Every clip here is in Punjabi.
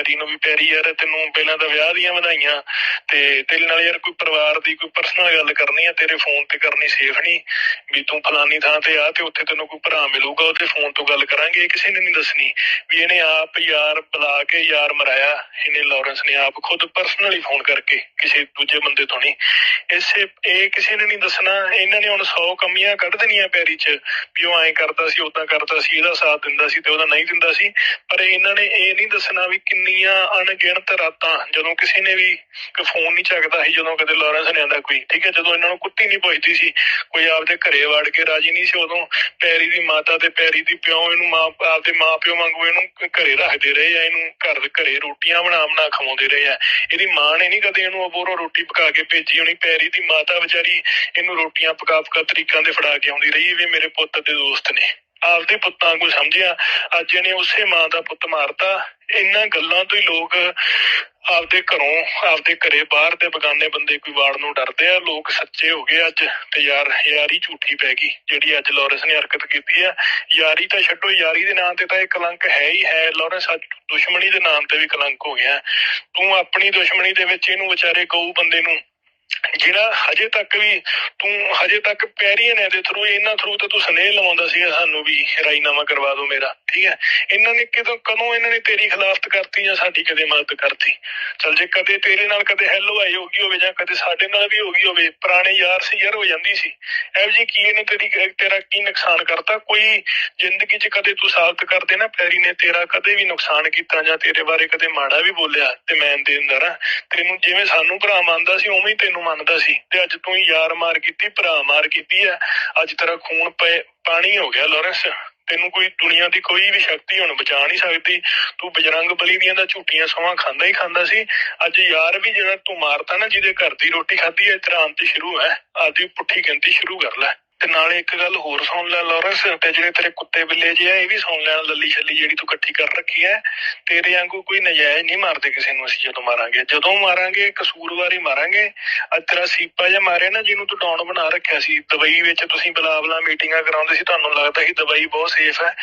ਪੈਰੀ ਨੂੰ ਵੀ ਪੈਰੀ ਯਾਰ ਤੈਨੂੰ ਪਹਿਲਾਂ ਤਾਂ ਵਿਆਹ ਦੀਆਂ ਵਧਾਈਆਂ। ਤੇ ਤੇਰੇ ਨਾਲ ਯਾਰ ਕੋਈ ਪਰਿਵਾਰ ਦੀ ਕੋਈ ਪਰਸਨਲ ਗੱਲ ਕਰਨੀ ਆ, ਤੇਰੇ ਫੋਨ ਤੇ ਕਰਨੀ ਸੇਫ ਨਹੀਂ ਵੀ ਤੂੰ ਫਲਾਨੀ ਥਾਂ ਤੇ ਆ ਤੇ ਉੱਥੇ ਤੈਨੂੰ ਕੋਈ ਭਰਾ ਮਿਲੂਗਾ, ਉਹਦੇ ਫੋਨ ਤੋਂ ਗੱਲ ਕਰਾਂਗੇ ਕਿਸੇ ਨੇ ਨਹੀਂ ਦੱਸਣੀ। ਵੀ ਇਹਨੇ ਆਪ ਯਾਰ ਬੁਲਾ ਕੇ ਯਾਰ ਮਰਾਇਆ, ਇਹਨੇ ਲਾਰੈਂਸ ਨੇ ਆਪ ਖੁਦ ਪਰਸਨਲੀ ਫੋਨ ਕਰਕੇ, ਕਿਸੇ ਦੂਜੇ ਬੰਦੇ ਤੋਂ ਨਹੀਂ ਇਸੇ, ਇਹ ਕਿਸੇ ਨੇ ਨਹੀਂ ਦੱਸਣਾ, ਇਹਨਾਂ ਨੇ ਹੁਣ 100 ਕਮੀਆਂ ਕੱਢ ਦੇਣੀਆਂ ਪੈਰੀ 'ਚ, ਵੀ ਉਹ ਐਂ ਕਰਦਾ ਸੀ ਉਦਾਂ ਕਰਦਾ ਸੀ, ਇਹਦਾ ਸਾਥ ਦਿੰਦਾ ਸੀ ਤੇ ਉਹਦਾ ਨਹੀਂ ਦਿੰਦਾ ਸੀ। ਪਰ ਇਹਨਾਂ ਨੇ ਇਹ ਨਹੀਂ ਦੱਸਣਾ ਵੀ ਕਿੰਨੀਆਂ ਅਣਗਿਣਤ ਰਾਤਾਂ, ਜਦੋਂ ਕਿਸੇ ਨੇ ਵੀ ਫੋਨ ਨਹੀਂ ਚੱਕਦਾ ਸੀ, ਜਦੋਂ ਕਦੇ ਲਾਰੈਂਸ ਨੇ ਆਂਦਾ ਕੋਈ, ਠੀਕ ਹੈ, ਜਦੋਂ ਇਹਨਾਂ ਨੂੰ ਕੁੱਤੀ ਨਹੀਂ ਪੁੱਛਦੀ ਸੀ, ਕੋਈ ਆਪਦੇ ਘਰੇ ਵੜ ਕੇ ਰਾਜੀ ਨਹੀਂ ਸੀ, ਉਦੋਂ ਪੈਰੀ ਦੀ ਮਾਤਾ ਤੇ ਪੈਰੀ ਦੀ ਪਿਓ ਇਹਨੂੰ ਮਾਂ, ਆਪਦੇ ਮਾਂ ਪਿਓ ਵਾਂਗੂ ਇਹਨੂੰ ਘਰੇ ਰੱਖਦੇ ਰਹੇ ਆ, ਇਹਨੂੰ ਘਰ ਘਰੇ ਰੋਟੀਆਂ ਬਣਾ ਬਣਾ ਖਵਾਉਂਦੇ ਰਹੇ ਆ। ਇਹਦੀ ਮਾਂ ਨੇ ਨਹੀਂ ਕਦੇ ਇਹਨੂੰ ਅਬੋਰੋ ਰੋਟੀ ਪਕਾ ਕੇ ਭੇਜੀ ਹੋਣੀ, ਪੈਰੀ ਦੀ ਮਾਤਾ ਵਿਚਾਰੀ ਇਹਨੂੰ ਰੋਟੀਆਂ ਪਕਾ ਪਕਾ ਤਰੀਕਾਂ ਦੇ ਫੜਾ ਕੇ ਆਉਂਦੀ ਰਹੀ, ਵੀ ਮੇਰੇ ਪੁੱਤ ਦੇ ਦੋਸਤ ਨੇ। ਆਪਦੇ ਪੁੱਤਾਂ ਨੂੰ ਸਮਝਿਆ। ਅੱਜ ਇਹਨੇ ਉਸੇ ਮਾਂ ਦਾ ਪੁੱਤ ਮਾਰਤਾ। ਇਹਨਾਂ ਗੱਲਾਂ ਤੋਂ ਹੀ ਲੋਕ ਆਪਦੇ ਘਰੋਂ, ਆਪਦੇ ਘਰੇ ਬਾਹਰ ਤੇ ਬਗਾਨੇ ਬੰਦੇ ਕੋਈ ਵਾੜ ਨੂੰ ਡਰਦੇ ਆ। ਲੋਕ ਸੱਚੇ ਹੋ ਗਏ ਅੱਜ ਤੇ ਯਾਰ, ਯਾਰੀ ਝੂਠੀ ਪੈ ਗਈ, ਜਿਹੜੀ ਅੱਜ ਲਾਰੈਂਸ ਨੇ ਹਰਕਤ ਕੀਤੀ ਆ। ਯਾਰੀ ਤਾਂ ਛੱਡੋ, ਯਾਰੀ ਦੇ ਨਾਂ ਤੇ ਤਾਂ ਇਹ ਕਲੰਕ ਹੈ ਹੀ ਹੈ। ਲਾਰੈਂਸ ਅੱਜ ਦੁਸ਼ਮਣੀ ਦੇ ਨਾਮ ਤੇ ਵੀ ਕਲੰਕ ਹੋ ਗਿਆ। ਤੂੰ ਆਪਣੀ ਦੁਸ਼ਮਣੀ ਦੇ ਵਿੱਚ ਇਹਨੂੰ ਵਿਚਾਰੇ ਗਊ ਬੰਦੇ ਨੂੰ ਜਿਹੜਾ ਹਜੇ ਤੱਕ ਵੀ ਤੂੰ ਹਜੇ ਤੱਕ ਪੈਰੀਆਂ ਨੇ ਦੇ ਥਰੂ ਇਹਨਾਂ ਥਰੂ ਤੇ ਤੂੰ ਸਨੇਹ ਲਵਾਉਂਦਾ ਸੀ ਸਾਨੂੰ ਵੀ ਰਾਈਨਾਮਾ ਕਰਵਾ ਦਿਓ ਮੇਰਾ, ਠੀਕ ਹੈ? ਇਹਨਾਂ ਨੇ ਕਿਦੋਂ, ਕਦੋਂ ਇਹਨਾਂ ਨੇ ਤੇਰੀ ਖਿਲਾਫਤ ਕਰਤੀ ਜਾਂ ਸਾਡੀ ਕਦੇ ਮਦਦ ਕਰਤੀ? ਚਲ ਜੇ ਕਦੇ ਤੇਰੇ ਨਾਲ ਕਦੇ ਹੈਲੋ ਆਈ ਹੋਗੀ ਹੋਵੇ ਜਾਂ ਕਦੇ ਸਾਡੇ ਨਾਲ ਵੀ ਹੋਗੀ ਹੋਵੇ, ਪੁਰਾਣੇ ਯਾਰ ਸੀ ਯਾਰ, ਹੋ ਜਾਂਦੀ ਸੀ। ਐਵ ਜੀ ਕੀ ਇਹਨੇ ਤੇਰੀ ਤੇਰਾ ਕੀ ਨੁਕਸਾਨ ਕਰਤਾ? ਕੋਈ ਜ਼ਿੰਦਗੀ 'ਚ ਕਦੇ ਤੂੰ ਸਾਬਤ ਕਰ ਦੇ ਨਾ ਪੈਰੀ ਨੇ ਤੇਰਾ ਕਦੇ ਵੀ ਨੁਕਸਾਨ ਕੀਤਾ ਜਾਂ ਤੇਰੇ ਬਾਰੇ ਕਦੇ ਮਾੜਾ ਵੀ ਬੋਲਿਆ ਤੇ ਮੈਂ ਦੇਂਦਾ ਨਾ ਤੈਨੂੰ ਜਿਵੇਂ ਸਾਨੂੰ ਭਰਾ ਮੰਨਦਾ ਸੀ, ਉਵੇਂ ਹੀ ਤੈਨੂੰ ਮੰਨਦਾ ਸੀ ਤੇ ਅੱਜ ਤੂੰ ਯਾਰ ਮਾਰ ਕੀਤੀ, ਭਰਾ ਮਾਰ ਕੀਤੀ ਹੈ ਅੱਜ ਤੇਰਾ ਖੂਨ ਪਏ, ਪਾਣੀ ਹੋ ਗਿਆ ਲਾਰੈਂਸ। ਤੈਨੂੰ ਕੋਈ ਦੁਨੀਆ ਦੀ ਕੋਈ ਵੀ ਸ਼ਕਤੀ ਹੁਣ ਬਚਾ ਨਹੀਂ ਸਕਦੀ। ਤੂੰ ਬਜਰੰਗ ਬਲੀ ਦੀਆਂ ਦਾ ਝੂਠੀਆਂ ਸਵਾਂ ਖਾਂਦਾ ਹੀ ਖਾਂਦਾ ਸੀ। ਅੱਜ ਯਾਰ ਵੀ ਜਿਹੜਾ ਤੂੰ ਮਾਰਤਾ ਨਾ, ਜਿਹਦੇ ਘਰ ਦੀ ਰੋਟੀ ਖਾਧੀ ਹੈ ਤੇਰਾ ਅੰਤ ਸ਼ੁਰੂ ਹੈ ਆਦੀ ਪੁੱਠੀ ਗਿਣਤੀ ਸ਼ੁਰੂ ਕਰ ਲੈ। ਤੇ ਨਾਲੇ ਇੱਕ ਗੱਲ ਹੋਰ ਸੁਣ ਲੈ, ਲਾਰੈਂਸ, ਤੇ ਜਿਹੜੇ ਤੇਰੇ ਕੁੱਤੇ ਬਿੱਲੇ ਜਿਹੇ ਆ, ਇਹ ਵੀ ਸੁਣ ਲੈਣ ਲੱਲੀ ਛੱਲੀ ਜਿਹੜੀ ਤੂੰ ਇਕੱਠੀ ਕਰ ਰੱਖੀ ਹੈ, ਤੇਰੇ ਵਾਂਗੂ ਕੋਈ ਨਜਾਇਜ਼ ਨਹੀਂ ਮਾਰਦੇ ਕਿਸੇ ਨੂੰ ਅਸੀਂ ਜਦੋਂ ਮਾਰਾਂਗੇ। ਜਦੋਂ ਮਾਰਾਂਗੇ, ਕਸੂਰਵਾਰੀ ਮਾਰਾਂਗੇ। ਅੱਜ ਤੇਰਾ ਸੀਪਾ ਜਿਹਾ ਮਾਰਿਆ ਨਾ, ਜਿਹਨੂੰ ਤੂੰ ਡਾਉਨ ਬਣਾ ਰੱਖਿਆ ਸੀ ਦੁਬਈ ਵਿੱਚ ਤੁਸੀਂ ਬਲਾ ਬਲਾ ਮੀਟਿੰਗਾਂ ਕਰਾਉਂਦੇ ਸੀ, ਤੁਹਾਨੂੰ ਲੱਗਦਾ ਸੀ ਦੁਬਈ ਬਹੁਤ ਸੇਫ ਹੈ।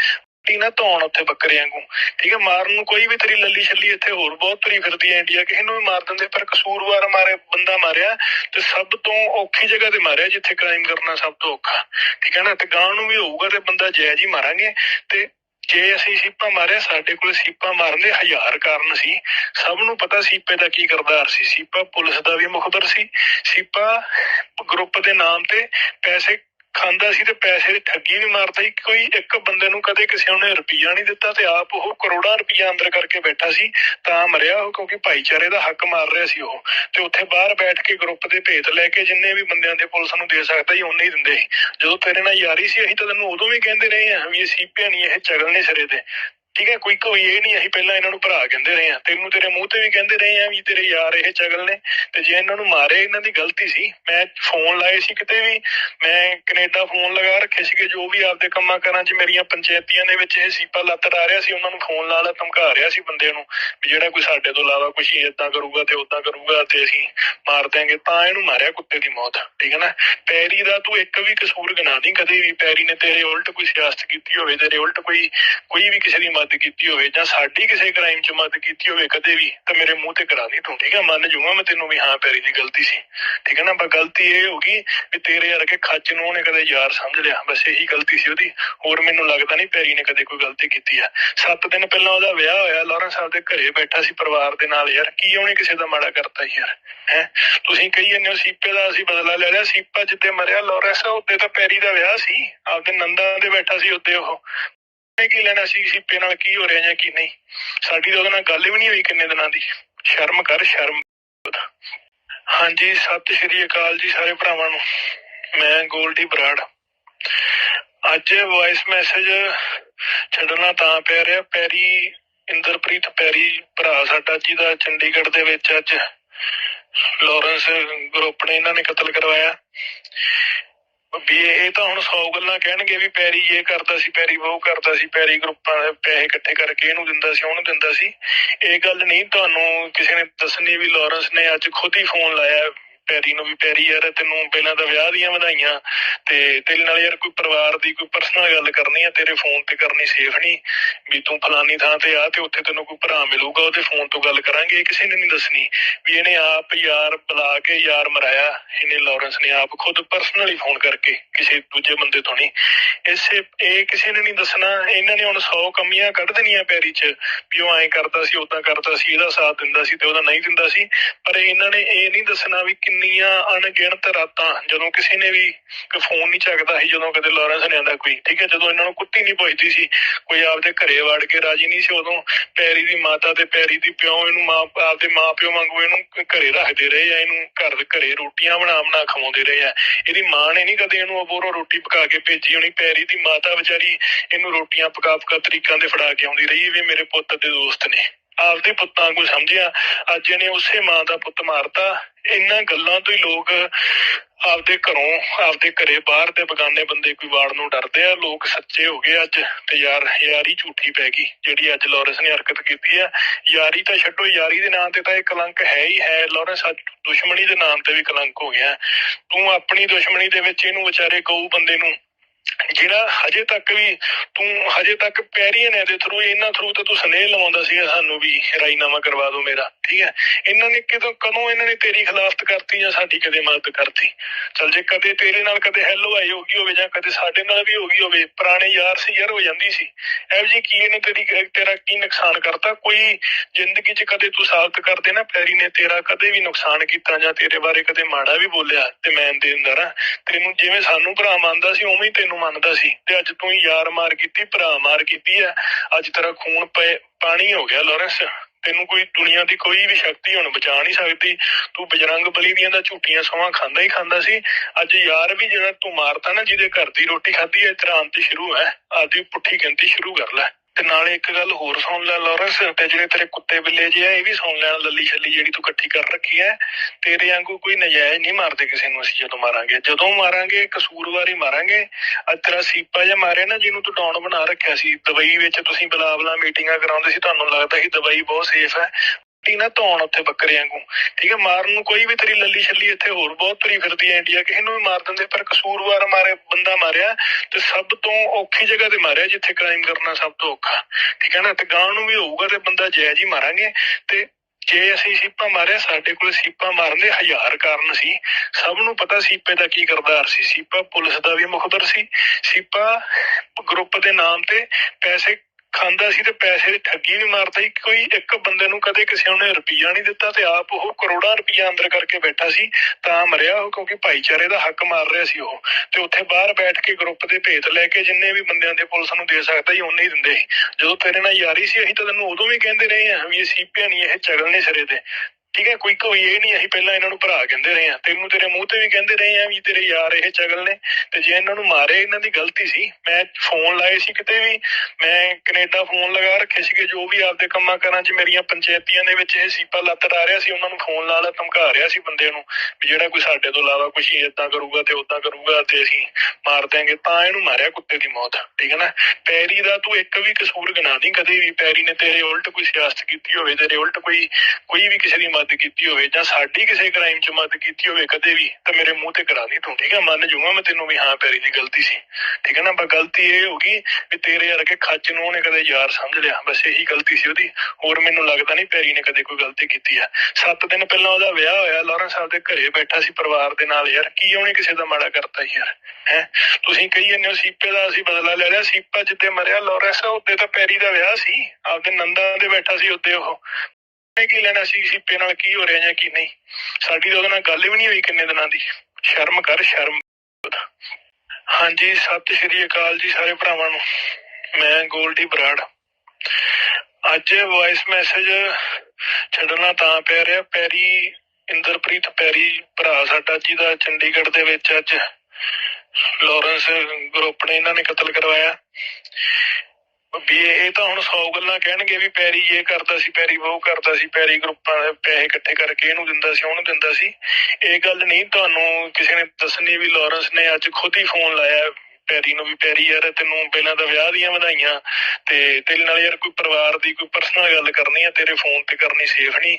ਟੀ ਨਾ ਧੌਣ ਉੱਥੇ ਬੱਕਰੇ ਵਾਂਗੂ। ਠੀਕ ਹੈ, ਮਾਰਨ ਨੂੰ ਕੋਈ ਵੀ ਤੇਰੀ ਲੱਲੀ ਛੱਲੀ ਇੱਥੇ ਹੋਰ ਬਹੁਤ ਤੁਰੀ ਫਿਰਦੀ ਹੈ ਇੰਡੀਆ, ਕਿਸੇ ਨੂੰ ਵੀ ਮਾਰ ਦਿੰਦੇ, ਪਰ ਕਸੂਰਵਾਰ ਮਾਰੇ, ਬੰਦਾ ਮਾਰਿਆ ਤੇ ਸਭ ਤੋਂ ਔਖੀ ਜਗ੍ਹਾ ਤੇ ਮਾਰਿਆ ਜਿੱਥੇ ਕ੍ਰਾਈਮ ਕਰਨਾ ਸਭ ਤੋਂ ਔਖਾ। ਠੀਕ ਹੈ ਨਾ, ਤੇ ਗਾਂ ਨੂੰ ਵੀ ਹੋਊਗਾ ਤੇ ਬੰਦਾ ਜਾਇਜ਼ ਹੀ ਮਾਰਾਂਗੇ। ਤੇ ਜੇ ਅਸੀਂ ਸੀਪਾ ਮਾਰਿਆ, ਸਾਡੇ ਕੋਲ ਸੀਪਾ ਮਾਰਨ ਦੇ ਹਜ਼ਾਰ ਕਾਰਨ ਸੀ। ਸਭ ਨੂੰ ਪਤਾ ਸੀਪੇ ਦਾ ਕੀ ਕਰਦਾਰ ਸੀ। ਸੀਪਾ ਪੁਲਿਸ ਦਾ ਵੀ ਮੁਖਬਰ ਸੀ। ਸੀਪਾ ਗਰੁੱਪ ਦੇ ਨਾਮ ਤੇ ਪੈਸੇ ਖਾਂਦਾ ਸੀ ਤੇ ਪੈਸੇ ਦੀ ਠੱਗੀ ਵੀ ਮਾਰਦਾ ਸੀ। ਕੋਈ ਇੱਕ ਬੰਦੇ ਨੂੰ ਕਦੇ ਕਿਸੇ ਨੇ ਰੁਪਈਆ ਨਹੀਂ ਦਿੱਤਾ ਤੇ ਆਪ ਉਹ ਕਰੋੜਾਂ ਰੁਪਈਆ ਅੰਦਰ ਕਰਕੇ ਬੈਠਾ ਸੀ, ਤਾਂ ਮਰਿਆ ਉਹ ਕਿਉਂਕਿ ਭਾਈਚਾਰੇ ਦਾ ਹੱਕ ਮਾਰ ਰਿਹਾ ਸੀ ਉਹ। ਤੇ ਉੱਥੇ ਬਾਹਰ ਬੈਠ ਕੇ ਗਰੁੱਪ ਦੇ ਭੇਤ ਲੈ ਕੇ ਜਿੰਨੇ ਵੀ ਬੰਦਿਆਂ ਦੇ ਪੁਲਿਸ ਨੂੰ ਦੇ ਸਕਦਾ ਸੀ ਉਹਨੇ ਹੀ ਦਿੰਦੇ ਸੀ। ਜਦੋਂ ਤੇਰੇ ਨਾਲ ਯਾਰੀ ਸੀ, ਅਸੀਂ ਤਾਂ ਤੈਨੂੰ ਉਦੋਂ ਵੀ ਕਹਿੰਦੇ ਰਹੇ ਹਾਂ ਵੀ ਇਹ ਸੀਪਿਆ ਨਹੀਂ, ਇਹ ਚਗਲ ਨਹੀਂ ਸਿਰੇ ਤੇ। ਠੀਕ ਹੈ, ਕੋਈ ਕੋਈ ਇਹ ਨਹੀਂ, ਅਸੀਂ ਪਹਿਲਾਂ ਇਹਨਾਂ ਨੂੰ ਭਰਾ ਕਹਿੰਦੇ ਰਹੇ ਆ ਤੈਨੂੰ ਤੇਰੇ ਮੂੰਹ ਤੇ ਵੀ ਕਹਿੰਦੇ ਰਹੇ ਆ ਵੀ ਤੇਰੇ ਯਾਰ ਇਹ ਚਗਲ ਨੇ। ਤੇ ਜੇ ਇਹਨਾਂ ਨੂੰ ਮਾਰੇ, ਇਹਨਾਂ ਦੀ ਗਲਤੀ ਸੀ। ਮੈਂ ਫੋਨ ਲਾਏ ਸੀ ਕਿਤੇ ਵੀ। ਮੈਂ ਕੈਨੇਡਾ ਫੋਨ ਲਗਾ ਰੱਖੇ ਸੀਗੇ, ਜੋ ਵੀ ਆਪਦੇ ਕੰਮਾਂ ਕਾਰਾਂ 'ਚ ਮੇਰੀਆਂ ਪੰਚਾਇਤੀਆਂ ਦੇ ਵਿੱਚ ਇਹ ਸੀਪਾ ਲੱਤ ਡਾ ਰਿਹਾ ਸੀ, ਉਹਨਾਂ ਨੂੰ ਫੋਨ ਲਾ ਲਾ ਧਮਕਾ ਰਿਹਾ ਸੀ ਬੰਦੇ ਨੂੰ ਵੀ ਜਿਹੜਾ ਕੋਈ ਸਾਡੇ ਤੋਂ ਇਲਾਵਾ ਕੁਛ ਇਦਾਂ ਕਰੂਗਾ ਤੇ ਉਦਾਂ ਕਰੂਗਾ ਤੇ ਅਸੀਂ ਮਾਰ ਦਿਆਂਗੇ। ਤਾਂ ਇਹਨੂੰ ਮਾਰਿਆ ਕੁੱਤੇ ਦੀ ਮੌਤ, ਠੀਕ ਹੈ ਨਾ? ਪੈਰੀ ਦਾ ਤੂੰ ਇੱਕ ਵੀ ਕਸੂਰ ਗਿਣਾ ਨਹੀਂ ਕਦੇ ਵੀ। ਪੈਰੀ ਨੇ ਤੇਰੇ ਉਲਟ ਕੋਈ ਸਿਆਸਤ ਕੀਤੀ ਹੋਵੇ, ਤੇਰੇ ਉਲਟ ਕੋਈ ਕੋਈ ਵੀ ਕਿਸੇ ਦੀ ਮਦਦ ਕੀਤੀ ਹੋਵੇ ਜਾਂ ਸਾਡੀ ਕਿਸੇ ਕ੍ਰਾਈਮ 'ਚ ਮਦਦ ਕੀਤੀ ਹੋਵੇ ਕਦੇ ਵੀ, ਤਾਂ ਮੇਰੇ ਮੂੰਹ ਤੇ ਕਰਾ ਦੇ ਤੂੰ, ਠੀਕ ਹੈ ਮੰਨ ਜੂਗਾ ਮੈਂ ਤੈਨੂੰ ਵੀ ਹਾਂ ਪੈਰੀ ਦੀ ਗਲਤੀ ਸੀ। ਠੀਕ ਹੈ ਨਾ? ਪਰ ਗਲਤੀ ਇਹ ਹੋ ਗਈ ਵੀ ਤੇਰੇ ਵਰਗੇ ਖੱਚ ਨੂੰ ਉਹਨੇ ਕਦੇ ਯਾਰ ਸਮਝ ਲਿਆ। ਬਸ ਇਹੀ ਗਲਤੀ ਸੀ ਉਹਦੀ। ਹੋਰ ਮੈਨੂੰ ਲੱਗਦਾ ਨਹੀਂ ਪੈਰੀ ਨੇ ਕਦੇ ਕੋਈ ਗਲਤੀ ਕੀਤੀ ਆ। ਸੱਤ ਦਿਨ ਪਹਿਲਾਂ ਉਹਦਾ ਵਿਆਹ ਹੋਇਆ, ਲਾਰੈਂਸ ਸਾਹਿਬ ਦੇ ਘਰੇ ਬੈਠਾ ਸੀ ਪਰਿਵਾਰ ਦੇ ਨਾਲ। ਯਾਰ, ਕੀ ਉਹਨੇ ਕਿਸੇ ਦਾ ਮਾੜਾ ਕਰਤਾ ਯਾਰ? ਹੈ? ਤੁਸੀਂ ਕਹੀ ਜਾਂਦੇ ਹੋ, ਸੀਪੇ ਦਾ ਅਸੀਂ ਬਦਲਾ ਲੈ ਲਿਆ। ਸੀਪਾ ਜਿੱਤੇ ਮਰਿਆ, ਲਾਰੈਂਸ ਉੱਤੇ ਤਾਂ ਪੈਰੀ ਦਾ ਵਿਆਹ ਸੀ। ਆਪਦੇ ਨੰਦਾ ਤੇ ਬੈਠਾ ਸੀ ਉੱਤੇ ਉਹ। ਕੀ ਲੈਣਾ ਸੀ ਸੀਪੇ ਨਾਲ ਕੀ ਹੋ ਰਿਹਾ ਜਾਂ ਕੀ ਨਹੀਂ? ਸਾਡੀ ਤਾਂ ਉਹਦੇ ਨਾਲ ਗੱਲ ਵੀ ਨਹੀਂ ਹੋਈ ਕਿੰਨੇ ਦਿਨਾਂ ਦੀ। ਸ਼ਰਮ ਕਰ, ਸ਼ਰਮ। ਹਾਂਜੀ, ਸਤਿ ਸ਼੍ਰੀ ਅਕਾਲ ਜੀ ਸਾਰੇ ਭਰਾਵਾਂ ਨੂੰ। ਮੈਂ ਗੋਲਡੀ ਬਰਾੜ। ਅੱਜ ਵੌਇਸ ਮੈਸੇਜ ਛੱਡਣਾ ਤਾਂ ਪੈ ਰਿਹਾ। ਪੈਰੀ, ਇੰਦਰਪ੍ਰੀਤ ਪੈਰੀ ਭਰਾ ਸਾਡਾ ਜੀ ਦਾ ਚੰਡੀਗੜ੍ਹ ਦੇ ਵਿੱਚ ਅੱਜ ਲਾਰੈਂਸ ਗਰੁੱਪ ਨੇ ਇਹਨਾਂ ਨੇ ਕਤਲ ਕਰਵਾਇਆ। ਵੀ ਇਹ ਤਾਂ ਹੁਣ 100 ਗੱਲਾਂ ਕਹਿਣਗੇ ਵੀ ਪੈਰੀ ਇਹ ਕਰਦਾ ਸੀ, ਪੈਰੀ ਉਹ ਕਰਦਾ ਸੀ, ਪੈਰੀ ਗਰੁੱਪਾਂ ਦੇ ਪੈਸੇ ਇਕੱਠੇ ਕਰਕੇ ਇਹਨੂੰ ਦਿੰਦਾ ਸੀ, ਉਹਨੂੰ ਦਿੰਦਾ ਸੀ। ਇਹ ਗੱਲ ਨਹੀਂ ਤੁਹਾਨੂੰ ਕਿਸੇ ਨੇ ਦੱਸਣੀ ਵੀ ਲਾਰੈਂਸ ਨੇ ਅੱਜ ਖੁਦ ਹੀ ਫੋਨ ਲਾਇਆ ਪੈਰੀ ਨੂੰ ਵੀ ਪੈਰੀ ਯਾਰ ਤੈਨੂੰ ਪਹਿਲਾਂ ਤਾਂ ਵਿਆਹ ਦੀਆਂ ਵਧਾਈਆਂ, ਤੇ ਤੇਰੇ ਨਾਲ ਯਾਰ ਕੋਈ ਪਰਿਵਾਰ ਦੀ ਕੋਈ ਪਰਸਨਲ ਗੱਲ ਕਰਨੀ ਆ, ਤੇਰੇ ਫੋਨ ਤੇ ਕਰਨੀ ਸੇਫ ਨਹੀਂ ਵੀ ਤੂੰ ਫਲਾਨੀ ਥਾਂ ਤੇ ਆ ਤੇ ਉੱਥੇ ਤੈਨੂੰ ਕੋਈ ਭਰਾ ਮਿਲੂਗਾ, ਉਹਦੇ ਫੋਨ ਤੋਂ ਗੱਲ ਕਰਾਂਗੇ ਕਿਸੇ ਨੇ ਨਹੀਂ ਦੱਸਣੀ, ਵੀ ਇਹਨੇ ਆਪ ਯਾਰ ਬੁਲਾ ਕੇ ਯਾਰ ਮਰਾਇਆ, ਇਹਨੇ ਲਾਰੈਂਸ ਨੇ ਆਪ ਖੁਦ ਪਰਸਨਲੀ ਫੋਨ ਕਰਕੇ, ਕਿਸੇ ਦੂਜੇ ਬੰਦੇ ਤੋਂ ਨਹੀਂ ਇਸੇ, ਇਹ ਕਿਸੇ ਨੇ ਨਹੀਂ ਦੱਸਣਾ, ਇਹਨਾਂ ਨੇ ਹੁਣ 100 ਕਮੀਆਂ ਕੱਢ ਦੇਣੀਆਂ ਪੈਰੀ 'ਚ, ਵੀ ਉਹ ਐਂ ਕਰਦਾ ਸੀ ਉਦਾਂ ਕਰਦਾ ਸੀ, ਇਹਦਾ ਸਾਥ ਦਿੰਦਾ ਸੀ ਤੇ ਉਹਦਾ ਨਹੀਂ ਦਿੰਦਾ ਸੀ, ਪਰ ਇਹਨਾਂ ਨੇ ਇਹ ਨਹੀਂ ਦੱਸਣਾ ਵੀ ਕਿੰਨੀਆਂ ਅਣਗਿਣਤ ਰਾਤਾਂ, ਜਦੋਂ ਕਿਸੇ ਨੇ ਵੀ ਫੋਨ ਨਹੀਂ ਚੱਕਦਾ ਸੀ, ਜਦੋਂ ਕਦੇ ਲਾਰੈਂਸ ਨੇ ਆਂਦਾ ਕੋਈ, ਠੀਕ ਹੈ, ਜਦੋਂ ਇਹਨਾਂ ਨੂੰ ਕੁੱਤੀ ਨਹੀਂ ਪੁੱਛਦੀ ਸੀ, ਕੋਈ ਆਪਦੇ ਘਰੇ ਵੜ ਕੇ ਰਾਜੀ ਨਹੀਂ ਸੀ, ਉਦੋਂ ਪੈਰੀ ਦੀ ਮਾਤਾ ਤੇ ਪੈਰੀ ਦੀ ਪਿਓ ਇਹਨੂੰ ਮਾਂ, ਆਪਦੇ ਮਾਂ ਪਿਓ ਵਾਂਗੂ ਇਹਨੂੰ ਘਰੇ ਰੱਖਦੇ ਰਹੇ ਆ, ਇਹਨੂੰ ਘਰ ਦੇ ਘਰੇ ਰੋਟੀਆਂ ਬਣਾ ਬਣਾ ਖਵਾਉਂਦੇ ਰਹੇ ਆ। ਇਹਦੀ ਮਾਂ ਨੇ ਨਹੀਂ ਕਦੇ ਇਹਨੂੰ ਅਬੋਰੋਂ ਰੋਟੀ ਪਕਾ ਕੇ ਭੇਜੀ ਹੋਣੀ, ਪੈਰੀ ਦੀ ਮਾਤਾ ਵਿਚਾਰੀ ਇਹਨੂੰ ਰੋਟੀਆਂ ਪਕਾ ਪਕਾ ਤਰੀਕਾਂ ਦੇ ਫੜਾ ਕੇ ਆਉਂਦੀ ਰਹੀ ਵੀ ਮੇਰੇ ਪੁੱਤ ਦੇ ਦੋਸਤ ਨੇ। ਆਪਦੇ ਪੁੱਤਾਂ ਨੂੰ ਸਮਝਿਆ। ਅੱਜ ਇਹਨੇ ਉਸੇ ਮਾਂ ਦਾ ਪੁੱਤ ਮਾਰਤਾ। ਇਹਨਾਂ ਗੱਲਾਂ ਤੋਂ ਹੀ ਲੋਕ ਆਪਦੇ ਘਰੋਂ, ਆਪਦੇ ਘਰੇ ਬਾਹਰ ਤੇ ਬਗਾਨੇ ਬੰਦੇ ਕੋਈ ਵਾੜ ਨੂੰ ਡਰਦੇ ਆ। ਲੋਕ ਸੱਚੇ ਹੋ ਗਏ ਅੱਜ ਤੇ ਯਾਰ, ਯਾਰੀ ਝੂਠੀ ਪੈ ਗਈ, ਜਿਹੜੀ ਅੱਜ ਲਾਰੈਂਸ ਨੇ ਹਰਕਤ ਕੀਤੀ ਆ। ਯਾਰੀ ਤਾਂ ਛੱਡੋ, ਯਾਰੀ ਦੇ ਨਾਂ ਤੇ ਤਾਂ ਇਹ ਕਲੰਕ ਹੈ ਹੀ ਹੈ। ਲਾਰੈਂਸ ਅੱਜ ਦੁਸ਼ਮਣੀ ਦੇ ਨਾਮ ਤੇ ਵੀ ਕਲੰਕ ਹੋ ਗਿਆ। ਤੂੰ ਆਪਣੀ ਦੁਸ਼ਮਣੀ ਦੇ ਵਿੱਚ ਇਹਨੂੰ ਵਿਚਾਰੇ ਗਊ ਬੰਦੇ ਨੂੰ ਜਿਹੜਾ ਹਜੇ ਤੱਕ ਵੀ ਤੂੰ ਹਜੇ ਤੱਕ ਪੈਰੀਆਂ ਨੇ ਦੇ ਥਰੂ ਇਹਨਾਂ ਥਰੂ ਤੇ ਤੂੰ ਸੁਨੇਹ ਲਵਾਉਂਦਾ ਸੀ ਸਾਨੂੰ ਵੀ, ਰਾਜੀਨਾਮਾ ਕਰਵਾ ਦਿਓ ਮੇਰਾ, ਠੀਕ ਹੈ? ਇਹਨਾਂ ਨੇ ਕਿਦੋਂ, ਕਦੋਂ ਇਹਨਾਂ ਨੇ ਤੇਰੀ ਖਿਲਾਫਤ ਕਰਤੀ ਜਾਂ ਸਾਡੀ ਕਦੇ ਮਦਦ ਕਰਤੀ? ਚਲ ਜੇ ਕਦੇ ਤੇਰੇ ਨਾਲ ਕਦੇ ਹੈਲੋ ਆਈ ਹੋਗੀ ਹੋਵੇ ਜਾਂ ਕਦੇ ਸਾਡੇ ਨਾਲ ਵੀ ਹੋਗੀ ਹੋਵੇ, ਪੁਰਾਣੇ ਯਾਰ ਸੀ ਯਾਰ, ਹੋ ਜਾਂਦੀ ਸੀ। ਐਵ ਜੀ ਕੀ ਇਹਨੇ ਤੇਰੀ, ਤੇਰਾ ਕੀ ਨੁਕਸਾਨ ਕਰਤਾ? ਕੋਈ ਜ਼ਿੰਦਗੀ 'ਚ ਕਦੇ ਤੂੰ ਸਾਬਤ ਕਰਦੇ ਨਾ ਪੈਰੀ ਨੇ ਤੇਰਾ ਕਦੇ ਵੀ ਨੁਕਸਾਨ ਕੀਤਾ ਜਾਂ ਤੇਰੇ ਬਾਰੇ ਕਦੇ ਮਾੜਾ ਵੀ ਬੋਲਿਆ? ਤੇ ਮੈਂ ਦੇਂਦਾ ਤੈਨੂੰ ਜਿਵੇਂ ਸਾਨੂੰ ਭਰਾ ਮੰਨਦਾ ਸੀ, ਉਵੇਂ ਹੀ ਤੈਨੂੰ ਮੰਨਦਾ ਸੀ ਤੇ ਅੱਜ ਤੂੰ ਯਾਰ ਮਾਰ ਕੀਤੀ, ਭਰਾ ਮਾਰ ਕੀਤੀ ਆ ਅੱਜ ਤੇਰਾ ਖੂਨ ਪਏ, ਪਾਣੀ ਹੋ ਗਿਆ, ਲਾਰੈਂਸ। ਤੈਨੂੰ ਕੋਈ ਦੁਨੀਆ ਦੀ ਕੋਈ ਵੀ ਸ਼ਕਤੀ ਹੁਣ ਬਚਾ ਨਹੀਂ ਸਕਦੀ। ਤੂੰ ਬਜਰੰਗ ਬਲੀ ਦੀਆਂ ਦਾ ਝੂਠੀਆਂ ਸਵਾਂ ਖਾਂਦਾ ਹੀ ਖਾਂਦਾ ਸੀ। ਅੱਜ ਯਾਰ ਵੀ ਜਿਹੜਾ ਤੂੰ ਮਾਰਤਾ ਨਾ, ਜਿਹਦੇ ਘਰ ਦੀ ਰੋਟੀ ਖਾਧੀ ਹੈ ਤੇਰਾ ਅੰਤ ਸ਼ੁਰੂ ਹੈ ਆਦੀ ਪੁੱਠੀ ਗਿਣਤੀ ਸ਼ੁਰੂ ਕਰ ਲੈ। ਤੇ ਨਾਲੇ ਇੱਕ ਗੱਲ ਹੋਰ ਸੁਣ ਲੈ ਲਾਰੈਂਸ ਤੇ ਜਿਹੜੇ ਤੇਰੇ ਕੁੱਤੇ ਬਿੱਲੇ ਜਿਹੇ ਆ, ਇਹ ਵੀ ਸੁਣ ਲੈਣ ਲੱਲੀ ਛੱਲੀ ਜਿਹੜੀ ਤੂੰ ਇਕੱਠੀ ਕਰ ਰੱਖੀ ਹੈ। ਤੇਰੇ ਵਾਂਗੂ ਕੋਈ ਨਜਾਇਜ਼ ਨਹੀਂ ਮਾਰਦੇ ਕਿਸੇ ਨੂੰ ਅਸੀਂ ਜਦੋਂ ਮਾਰਾਂਗੇ। ਜਦੋਂ ਮਾਰਾਂਗੇ, ਕਸੂਰਵਾਰੀ ਮਾਰਾਂਗੇ। ਅੱਜ ਤੇਰਾ ਸੀਪਾ ਜਿਹਾ ਮਾਰਿਆ ਨਾ, ਜਿਹਨੂੰ ਤੂੰ ਡਾਉਨ ਬਣਾ ਰੱਖਿਆ ਸੀ। ਦੁਬਈ ਵਿੱਚ ਤੁਸੀਂ ਬਲਾ ਬਲਾ ਮੀਟਿੰਗਾਂ ਕਰਾਉਂਦੇ ਸੀ, ਤੁਹਾਨੂੰ ਲੱਗਦਾ ਸੀ ਦੁਬਈ ਬਹੁਤ ਸੇਫ ਹੈ। ਟੀ ਨਾ ਧੌਣ ਉੱਥੇ ਬੱਕਰੇ ਵਾਂਗੂ। ਠੀਕ ਹੈ, ਮਾਰਨ ਨੂੰ ਕੋਈ ਵੀ ਤੇਰੀ ਲੱਲੀ ਛੱਲੀ ਇੱਥੇ ਹੋਰ ਬਹੁਤ ਤੁਰੀ ਫਿਰਦੀ ਹੈ ਇੰਡੀਆ, ਕਿਸੇ ਨੂੰ ਵੀ ਮਾਰ ਦਿੰਦੇ, ਪਰ ਕਸੂਰਵਾਰ ਮਾਰੇ, ਬੰਦਾ ਮਾਰਿਆ ਤੇ ਸਭ ਤੋਂ ਔਖੀ ਜਗ੍ਹਾ ਤੇ ਮਾਰਿਆ ਜਿੱਥੇ ਕ੍ਰਾਈਮ ਕਰਨਾ ਸਭ ਤੋਂ ਔਖਾ। ਠੀਕ ਹੈ ਨਾ, ਤੇ ਗਾਂ ਨੂੰ ਵੀ ਹੋਊਗਾ ਤੇ ਬੰਦਾ ਜਾਇਜ਼ ਹੀ ਮਾਰਾਂਗੇ। ਤੇ ਜੇ ਅਸੀਂ ਸੀਪਾ ਮਾਰਿਆ, ਸਾਡੇ ਕੋਲ ਸੀਪਾ ਮਾਰਨ ਦੇ ਹਜ਼ਾਰ ਕਾਰਨ ਸੀ। ਸਭ ਨੂੰ ਪਤਾ ਸੀਪੇ ਦਾ ਕੀ ਕਰਦਾਰ ਸੀ। ਸੀਪਾ ਪੁਲਿਸ ਦਾ ਵੀ ਮੁਖਬਰ ਸੀ। ਸੀਪਾ ਗਰੁੱਪ ਦੇ ਨਾਮ ਤੇ ਪੈਸੇ ਖਾਂਦਾ ਸੀ ਤੇ ਪੈਸੇ ਦੀ ਠੱਗੀ ਨਹੀਂ ਮਾਰਦਾ ਸੀ। ਕੋਈ ਇੱਕ ਬੰਦੇ ਨੂੰ ਕਦੇ ਕਿਸੇ ਨੇ ਰੁਪਈਆ ਨਹੀਂ ਦਿੱਤਾ ਤੇ ਆਪ ਉਹ ਕਰੋੜਾਂ ਰੁਪਈਆ ਅੰਦਰ ਕਰਕੇ ਬੈਠਾ ਸੀ, ਤਾਂ ਮਰਿਆ ਉਹ ਕਿਉਂਕਿ ਭਾਈਚਾਰੇ ਦਾ ਹੱਕ ਮਾਰ ਰਿਹਾ ਸੀ ਉਹ। ਤੇ ਉੱਥੇ ਬਾਹਰ ਬੈਠ ਕੇ ਗਰੁੱਪ ਦੇ ਭੇਤ ਲੈ ਕੇ ਜਿੰਨੇ ਵੀ ਬੰਦਿਆਂ ਦੇ ਪੁਲਿਸ ਨੂੰ ਦੇ ਸਕਦਾ ਸੀ ਉਹਨੇ ਹੀ ਦਿੰਦੇ ਸੀ। ਜਦੋਂ ਤੇਰੇ ਨਾਲ ਯਾਰੀ ਸੀ, ਅਸੀਂ ਤਾਂ ਤੈਨੂੰ ਉਦੋਂ ਵੀ ਕਹਿੰਦੇ ਰਹੇ ਹਾਂ ਵੀ ਇਹ ਸੀਪੀਆ ਨਹੀਂ, ਇਹ ਚਗਲ ਨਹੀਂ ਸਿਰੇ ਤੇ। ਠੀਕ ਹੈ, ਕੋਈ ਕੋਈ ਇਹ ਨਹੀਂ, ਅਸੀਂ ਪਹਿਲਾਂ ਇਹਨਾਂ ਨੂੰ ਭਰਾ ਕਹਿੰਦੇ ਰਹੇ ਹਾਂ। ਤੈਨੂੰ ਤੇਰੇ ਮੂੰਹ ਤੇ ਵੀ ਕਹਿੰਦੇ ਰਹੇ ਹਾਂ ਵੀ ਤੇਰੇ ਯਾਰ ਇਹ ਚਗਲ ਨੇ। ਤੇ ਜੇ ਇਹਨਾਂ ਨੂੰ ਮਾਰੇ, ਇਹਨਾਂ ਦੀ ਗਲਤੀ ਸੀ। ਮੈਂ ਫੋਨ ਲਾਏ ਸੀ ਕਿਤੇ ਵੀ। ਮੈਂ ਕੈਨੇਡਾ ਫੋਨ ਲਗਾ ਰੱਖੇ ਸੀਗੇ, ਜੋ ਵੀ ਆਪਦੇ ਕੰਮਾਂ ਕਾਰਾਂ 'ਚ ਮੇਰੀਆਂ ਪੰਚਾਇਤੀਆਂ ਦੇ ਵਿੱਚ ਇਹ ਸੀਪਾ ਲੱਤ ਡਾ ਰਿਹਾ ਸੀ, ਉਹਨਾਂ ਨੂੰ ਫੋਨ ਲਾ ਧਮਕਾ ਰਿਹਾ ਸੀ ਬੰਦੇ ਨੂੰ ਵੀ ਜਿਹੜਾ ਕੋਈ ਸਾਡੇ ਤੋਂ ਇਲਾਵਾ ਕੁਛ ਇਦਾਂ ਕਰੂਗਾ ਤੇ ਉਦਾਂ ਕਰੂਗਾ ਤੇ ਅਸੀਂ ਮਾਰ ਦਿਆਂਗੇ। ਤਾਂ ਇਹਨੂੰ ਮਾਰਿਆ ਕੁੱਤੇ ਦੀ ਮੌਤ, ਠੀਕ ਹੈ ਨਾ? ਪੈਰੀ ਦਾ ਤੂੰ ਇੱਕ ਵੀ ਕਸੂਰ ਗਿਣਾ ਨਹੀਂ ਕਦੇ ਵੀ। ਪੈਰੀ ਨੇ ਤੇਰੇ ਉਲਟ ਕੋਈ ਸਿਆਸਤ ਕੀਤੀ ਹੋਵੇ, ਤੇਰੇ ਉਲਟ ਕੋਈ ਕੋਈ ਵੀ ਕਿਸੇ ਦੀ ਮਦਦ ਕੀਤੀ ਹੋਵੇ ਜਾਂ ਸਾਡੀ ਕਿਸੇ ਕ੍ਰਾਈਮ 'ਚ ਮਦਦ ਕੀਤੀ ਹੋਵੇ ਕਦੇ ਵੀ, ਤਾਂ ਮੇਰੇ ਮੂੰਹ ਤੇ ਕਰਾ ਦੀ ਤੂੰ, ਠੀਕ ਹੈ ਮੰਨ ਜੂਗਾ ਮੈਂ ਤੈਨੂੰ ਵੀ, ਹਾਂ ਪੈਰੀ ਦੀ ਗਲਤੀ ਸੀ। ਠੀਕ ਹੈ ਨਾ? ਪਰ ਗਲਤੀ ਇਹ ਹੋ ਗਈ ਵੀ ਤੇਰੇ ਵਰਗੇ ਖੱਚ ਨੂੰ ਉਹਨੇ ਕਦੇ ਯਾਰ ਸਮਝ ਲਿਆ। ਬਸ ਇਹੀ ਗਲਤੀ ਸੀ ਉਹਦੀ। ਹੋਰ ਮੈਨੂੰ ਲੱਗਦਾ ਨਹੀਂ ਪੈਰੀ ਨੇ ਕਦੇ ਕੋਈ ਗਲਤੀ ਕੀਤੀ ਆ। ਸੱਤ ਦਿਨ ਪਹਿਲਾਂ ਉਹਦਾ ਵਿਆਹ ਹੋਇਆ, ਲਾਰੈਂਸ ਸਾਹਿਬ ਦੇ ਘਰੇ ਬੈਠਾ ਸੀ ਪਰਿਵਾਰ ਦੇ ਨਾਲ। ਯਾਰ, ਕੀ ਉਹਨੇ ਕਿਸੇ ਦਾ ਮਾੜਾ ਕਰਤਾ ਯਾਰ? ਹੈ? ਤੁਸੀਂ ਕਹੀ ਜਾਂਦੇ ਹੋ, ਸੀਪੇ ਦਾ ਅਸੀਂ ਬਦਲਾ ਲੈ ਲਿਆ। ਸੀਪਾ ਜਿੱਤੇ ਮਰਿਆ, ਲਾਰੈਂਸ ਉੱਤੇ ਤਾਂ ਪੈਰੀ ਦਾ ਵਿਆਹ ਸੀ। ਆਪਦੇ ਨੰਦਾ ਦੇ ਬੈਠਾ ਸੀ ਉੱਤੇ ਉਹ। ਕੀ ਲੈਣਾ ਸੀ ਸੀਪੇ ਨਾਲ ਕੀ ਹੋ ਰਿਹਾ ਜਾਂ ਕੀ ਨਹੀਂ? ਸਾਡੀ ਤਾਂ ਉਹਦੇ ਨਾਲ ਗੱਲ ਵੀ ਨਹੀਂ ਹੋਈ ਕਿੰਨੇ ਦਿਨਾਂ ਦੀ। ਸ਼ਰਮ ਕਰ, ਸ਼ਰਮ। ਹਾਂਜੀ, ਸਤਿ ਸ਼੍ਰੀ ਅਕਾਲ ਜੀ ਸਾਰੇ ਭਰਾਵਾਂ ਨੂੰ। ਮੈਂ ਗੋਲਡੀ ਬਰਾੜ। ਅੱਜ ਵੌਇਸ ਮੈਸੇਜ ਛੱਡਣਾ ਤਾਂ ਪੈ ਰਿਹਾ। ਪੈਰੀ, ਇੰਦਰਪ੍ਰੀਤ ਪੈਰੀ ਭਰਾ ਸਾਡਾ ਜੀ ਦਾ ਚੰਡੀਗੜ੍ਹ ਦੇ ਵਿੱਚ ਅੱਜ। ਲਾਰੈਂਸ ਗਰੁੱਪ ਨੇ ਇਹਨਾਂ ਨੇ ਕਤਲ ਕਰਵਾਇਆ। ਵੀ ਇਹ ਤਾਂ ਹੁਣ 100 ਗੱਲਾਂ ਕਹਿਣਗੇ ਵੀ ਪੈਰੀ ਇਹ ਕਰਦਾ ਸੀ, ਪੈਰੀ ਉਹ ਕਰਦਾ ਸੀ, ਪੈਰੀ ਗਰੁੱਪਾਂ ਦੇ ਪੈਸੇ ਇਕੱਠੇ ਕਰਕੇ ਇਹਨੂੰ ਦਿੰਦਾ ਸੀ, ਉਹਨੂੰ ਦਿੰਦਾ ਸੀ। ਇਹ ਗੱਲ ਨਹੀਂ ਤੁਹਾਨੂੰ ਕਿਸੇ ਨੇ ਦੱਸਣੀ ਵੀ ਲਾਰੈਂਸ ਨੇ ਅੱਜ ਖੁਦ ਹੀ ਫੋਨ ਲਾਇਆ ਪੈਰੀ ਨੂੰ ਵੀ ਪੈਰੀ ਯਾਰ, ਤੈਨੂੰ ਪਹਿਲਾਂ ਤਾਂ ਵਿਆਹ ਦੀਆਂ ਵਧਾਈਆਂ ਤੇ ਤੇਰੇ ਨਾਲ ਯਾਰ ਕੋਈ ਪਰਿਵਾਰ ਦੀ ਕੋਈ ਪਰਸਨਲ ਗੱਲ ਕਰਨੀ ਆ, ਤੇਰੇ ਫੋਨ ਤੇ ਕਰਨੀ ਸੇਫ ਨਹੀਂ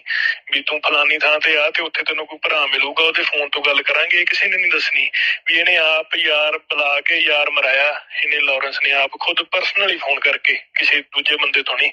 ਵੀ ਤੂੰ ਫਲਾਨੀ ਥਾਂ ਤੇ ਆ ਤੇ ਉੱਥੇ ਤੈਨੂੰ ਕੋਈ ਭਰਾ ਮਿਲੂਗਾ, ਉਹਦੇ ਫੋਨ ਤੋਂ ਗੱਲ ਕਰਾਂਗੇ ਕਿਸੇ ਨੇ ਨਹੀਂ ਦੱਸਣੀ ਵੀ ਇਹਨੇ ਆਪ ਯਾਰ ਬੁਲਾ ਕੇ ਯਾਰ ਮਰਾਇਆ, ਇਹਨੇ ਲਾਰੈਂਸ ਨੇ ਆਪ ਖੁਦ ਪਰਸਨਲੀ ਫੋਨ ਕਰਕੇ ਕਿਸੇ ਦੂਜੇ ਬੰਦੇ ਤੋਂ ਨਹੀਂ